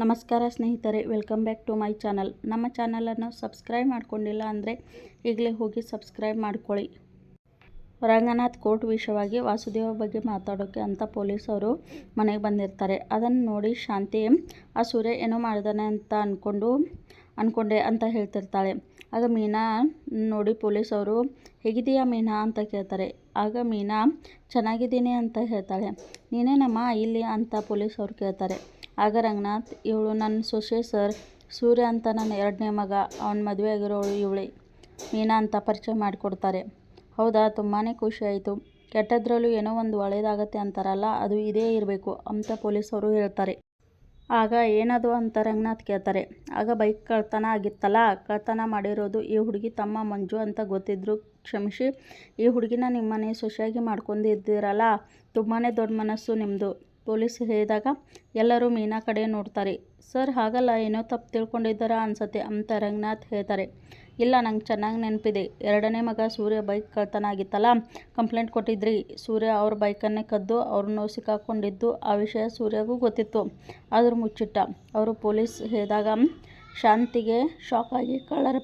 ನಮಸ್ಕಾರ ಸ್ನೇಹಿತರೆ welcome back to my channel ನಮ್ಮ ಚಾನಲನ್ನು ಸಬ್ಸ್ಕ್ರೈಬ್ ಮಾಡ್ಕೊಂಡಿಲ್ಲ ಅಂದರೆ ಈಗಲೇ ಹೋಗಿ ಸಬ್ಸ್ಕ್ರೈಬ್ ಮಾಡ್ಕೊಳ್ಳಿ. ರಂಗನಾಥ್ ಕೋರ್ಟ್ ವಿಷಯವಾಗಿ ವಾಸುದೇವ ಬಗ್ಗೆ ಮಾತಾಡೋಕ್ಕೆ ಅಂತ ಪೊಲೀಸವರು ಮನೆಗೆ ಬಂದಿರ್ತಾರೆ. ಅದನ್ನು ನೋಡಿ ಶಾಂತಿ, ಆ ಸೂರ್ಯ ಏನೋ ಮಾಡಿದಾನೆ ಅಂತ ಅಂದ್ಕೊಂಡು ಅಂದ್ಕೊಂಡೆ ಅಂತ ಹೇಳ್ತಿರ್ತಾಳೆ. ಆಗ ಮೀನಾ ನೋಡಿ ಪೊಲೀಸವರು ಹೇಗಿದೆಯಾ ಮೀನಾ? ಅಂತ ಕೇಳ್ತಾರೆ. ಆಗ ಮೀನಾ, ಚೆನ್ನಾಗಿದ್ದೀನಿ ಅಂತ ಹೇಳ್ತಾಳೆ. ನೀನೇನಮ್ಮ ಇಲ್ಲಿ? ಅಂತ ಪೊಲೀಸವರು ಕೇಳ್ತಾರೆ. ಆಗ ರಂಗನಾಥ್, ಇವಳು ನನ್ನ ಸೊಸೆ ಸರ್. ಸೂರ್ಯ ಅಂತ ನನ್ನ ಎರಡನೇ ಮಗ. ಅವನ ಮದುವೆ ಆಗಿರೋಳು ಇವಳೆ. ಮೀನಾ ಅಂತ ಪರಿಚಯ ಮಾಡಿಕೊಡ್ತಾರೆ. ಹೌದಾ? ತುಂಬಾ ಖುಷಿ ಆಯಿತು. ಕೆಟ್ಟದ್ರಲ್ಲೂ ಏನೋ ಒಂದು ಒಳ್ಳೆಯದಾಗತ್ತೆ ಅಂತಾರಲ್ಲ, ಅದು ಇದೇ ಇರಬೇಕು ಅಂತ ಪೊಲೀಸವರು ಹೇಳ್ತಾರೆ. ಆಗ ಏನದು ಅಂತ ರಂಗನಾಥ್ ಕೇಳ್ತಾರೆ. ಆಗ ಬೈಕ್ ಕಳ್ತನ ಆಗಿತ್ತಲ್ಲ, ಕಳ್ತನ ಮಾಡಿರೋದು ಈ ಹುಡುಗಿ ತಮ್ಮ ಮಂಜು ಅಂತ ಗೊತ್ತಿದ್ರು. ಕ್ಷಮಿಸಿ, ಈ ಹುಡುಗಿನ ನಿಮ್ಮನೆ ಸೊಸೆಯಾಗಿ ಮಾಡ್ಕೊಂಡಿದ್ದೀರಲ್ಲ. ತುಂಬಾ ದೊಡ್ಡ ಮನಸ್ಸು ನಿಮ್ಮದು ಪೊಲೀಸ್ ಹೇಳಿದಾಗ ಎಲ್ಲರೂ ಮೀನಾ ಕಡೆ ನೋಡ್ತಾರೆ. ಸರ್, ಹಾಗಲ್ಲ, ಏನೋ ತಪ್ಪು ತಿಳ್ಕೊಂಡಿದ್ದಾರಾ ಅನ್ಸತ್ತೆ, ಅಂತ ರಂಗನಾಥ್ ಹೇಳ್ತಾರೆ. ಇಲ್ಲ, ನಂಗೆ ಚೆನ್ನಾಗಿ ನೆನಪಿದೆ. ಎರಡನೇ ಮಗ ಸೂರ್ಯ ಬೈಕ್ ಕಳ್ತನ ಆಗಿತ್ತಲ್ಲ ಕಂಪ್ಲೇಂಟ್ ಕೊಟ್ಟಿದ್ರಿ. ಸೂರ್ಯ ಅವ್ರ ಬೈಕನ್ನೇ ಕದ್ದು ಅವ್ರನ್ನ ಸಿಕ್ಕಾಕೊಂಡಿದ್ದು, ಆ ವಿಷಯ ಸೂರ್ಯಗೂ ಗೊತ್ತಿತ್ತು. ಆದರೂ ಮುಚ್ಚಿಟ್ಟ. ಅವರು ಪೊಲೀಸ್ ಹೇಳಿದಾಗ ಶಾಂತಿಗೆ ಶಾಕ್ ಆಗಿ ಕಳ್ಳರ